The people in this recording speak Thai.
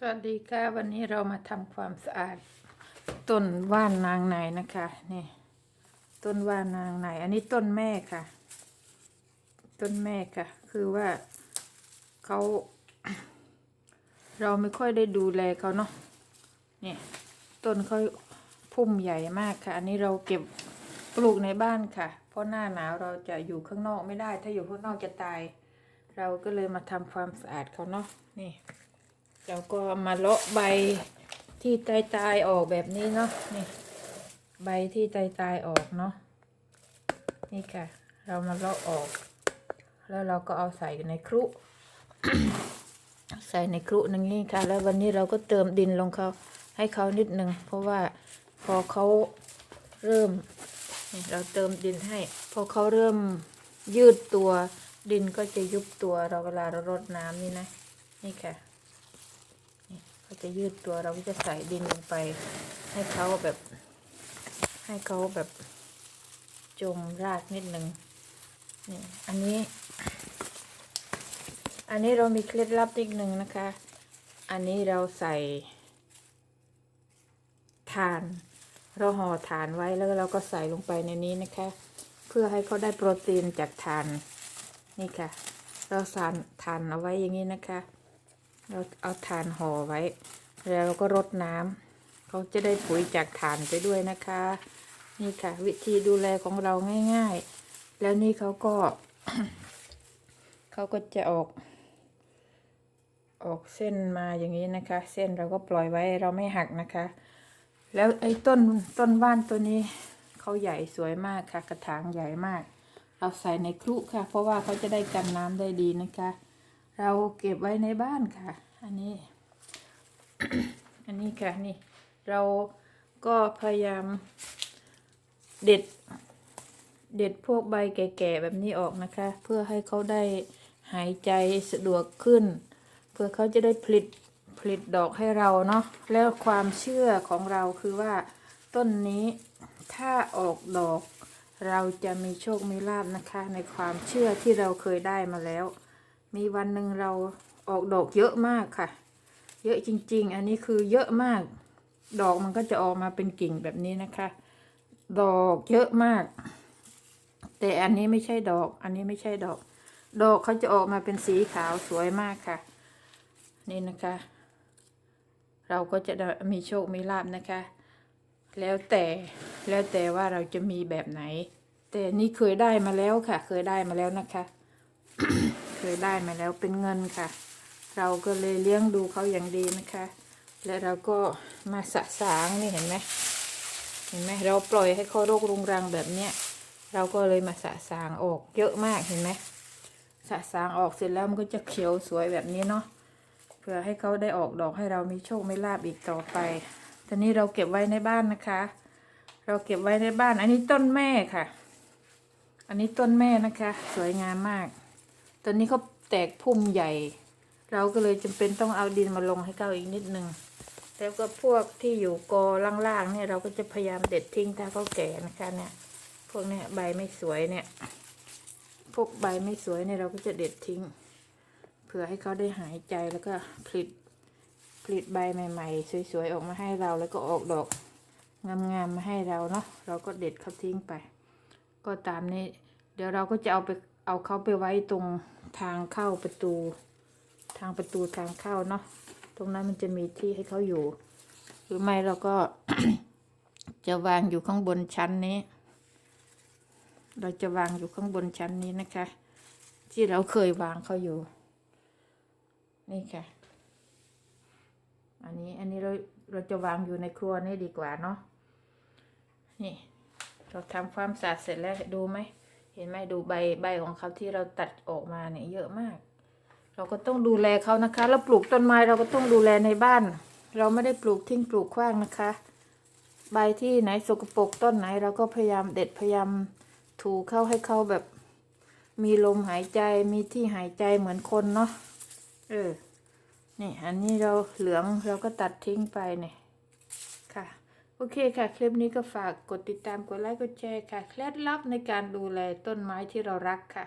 สวัสดีค่ะวันนี้เรามาทำความสะอาด ต้นว่านนางไหนนะคะนี่ต้นว่านนางไหน อันนี้ต้นแม่ค่ะ ต้นแม่ค่ะ คือว่าเขาเราไม่ค่อยได้ดูแลเขาเนาะนี่ต้นเขาพุ่มใหญ่มากค่ะ อันนี้เราเก็บปลูกในบ้านค่ะ เพราะหน้าหนาวเราจะอยู่ข้างนอกไม่ได้ ถ้าอยู่ข้างนอกจะตาย เราก็เลยมาทำความสะอาดเขาเนาะนี่ เราก็มาเลาะใบที่ตายตายๆออกแบบนี้เนาะนี่ ใบที่ตายตายๆออกเนาะนี่ค่ะ เรามาเลาะออก แล้วเราก็เอาใส่ในครุใส่ในครุอย่างนี้ค่ะ แล้ววันนี้เราก็เติมดินลงเขาให้เขานิดนึงเพราะว่าพอเขาเริ่ม เราเติมดินให้ พอเขาเริ่มยืดตัวดินก็จะยุบตัวเราเวลาเรารดน้ำนี่นะ นี่ค่ะ เขาจะยืดตัวเราก็จะใส่ดินลงไป ให้เขาแบบ ให้เขาแบบ จมรากนิดนึงนี่อันนี้ อันนี้เรามีเคล็ดลับนิดนึงนะคะ อันนี้เราใส่ถ่านเราห่อถ่านไว้แล้วเราก็ใส่ลงไปในนี้นะคะ เพื่อให้เขาได้โปรตีนจากถ่านนี่ค่ะ เราสานถ่านเอาไว้อย่างนี้นะคะ เราเอาถ่านห่อไว้ แล้วเราก็รดน้ำเขาจะได้ปุ๋ยจากถ่านไปด้วยนะคะ นี่ค่ะ วิธีดูแลของเราง่าย ๆ แล้วนี่เขาก็เขาก็จะออก ออกเส้นมาอย่างนี้นะคะ เส้นเราก็ปล่อยไว้เราไม่หักนะคะ แล้วไอ้ต้นต้นว่านตัวนี้เขาใหญ่สวยมากค่ะ กระถางใหญ่มาก เราใส่ในครุค่ะ เพราะว่าเขาจะได้กันน้ำได้ดีนะคะ เราเก็บไว้ในบ้านค่ะ อันนี้ อันนี้ค่ะนี่ เราก็พยายามเด็ด เด็ดพวกใบแก่ๆแบบนี้ออกนะคะ เพื่อให้เขาได้หายใจสะดวกขึ้น เพื่อเขาจะได้ผลิตผลิตดอกให้เราเนาะแล้วความเชื่อของเราคือว่า ต้นนี้ถ้าออกดอก เราจะมีโชคมีลาบนะคะ ในความเชื่อที่เราเคยได้มาแล้ว มีวันหนึ่งเราออกดอกเยอะมากค่ะ เยอะจริง ๆ อันนี้คือเยอะมาก ดอกมันก็จะออกมาเป็นกิ่งแบบนี้นะคะ ดอกเยอะมาก แต่อันนี้ไม่ใช่ดอก อันนี้ไม่ใช่ดอก ดอกเขาจะออกมาเป็นสีขาวสวยมากค่ะ นี่นะคะ เราก็จะมีโชค มีลาบนะคะ แล้วแต่แล้วแต่ว่าเราจะมีแบบไหน แต่นี่เคยได้มาแล้วค่ะ เคยได้มาแล้วนะคะ เคยได้มาแล้วเป็นเงินค่ะ เราก็เลยเลี้ยงดูเขาอย่างดีนะคะ และเราก็มาสะสางนี่เห็นไหมเห็นไหมเราปล่อยให้เขาโรครุงรังแบบเนี้ยเราก็เลยมาสะสางออกเยอะมากเห็นไหมสะสางออกเสร็จแล้วมันก็จะเขียวสวยแบบนี้เนาะเพื่อให้เขาได้ออกดอกให้เรามีโชคไม่ลาบอีกต่อไปตอนนี้เราเก็บไว้ในบ้านนะคะ เราเก็บไว้ในบ้าน อันนี้ต้นแม่ค่ะ อันนี้ต้นแม่นะคะ สวยงามมาก ตอนนี้เขาแตกพุ่มใหญ่ เราก็เลยจำเป็นต้องเอาดินมาลงให้เขาอีกนิดนึงแล้วก็พวกที่อยู่กอล่างๆเนี่ยเราก็จะพยายามเด็ดทิ้งถ้าเขาแก่นะคะเนี่ย พวกเนี้ยใบไม่สวยเนี่ย พวกใบไม่สวยเนี่ยเราก็จะเด็ดทิ้ง เพื่อให้เขาได้หายใจแล้วก็ผลิตผลิตใบใหม่ ๆ สวยๆออกมาให้เราแล้วก็ออกดอกงามๆมาให้เราเนาะเราก็เด็ดเขาทิ้งไป ก็ตามนี้ เดี๋ยวเราก็จะเอาไป เอาเขาไปไว้ตรงทางเข้าประตู ทางประตูทางเข้าเนาะตรงนั้นมันจะมีที่ให้เขาอยู่ หรือไม่เราก็จะวางอยู่ข้างบนชั้นนี้ เราจะวางอยู่ข้างบนชั้นนี้นะคะ ที่เราเคยวางเขาอยู่ นี่ค่ะ อันนี้อันนี้เราเราจะวางอยู่ในครัวนี่ดีกว่าเนาะนี่ เราทำความสะอาดเสร็จแล้วดูไหม ห็นไหมดูใบใบของเขาที่เราตัดออกมาเนี่ยเยอะมาก เราก็ต้องดูแลเขานะคะแล้วปลูกต้นไม้เราก็ต้องดูแลในบ้าน เราไม่ได้ปลูกทิ้งปลูกขว้างนะคะ ใบที่ไหนสกปรกต้นไหน เราก็พยายามเด็ดพยายามถูเข้าให้เขาแบบ มีลมหายใจมีที่หายใจเหมือนคนเนาะเออนี่อันนี้เราเหลืองเราก็ตัดทิ้งไปเนี่ย โอเคค่ะ คลิปนี้ก็ฝากกดติดตามกดไลค์กดแชร์ค่ะ เคล็ดลับในการดูแลต้นไม้ที่เรารักค่ะ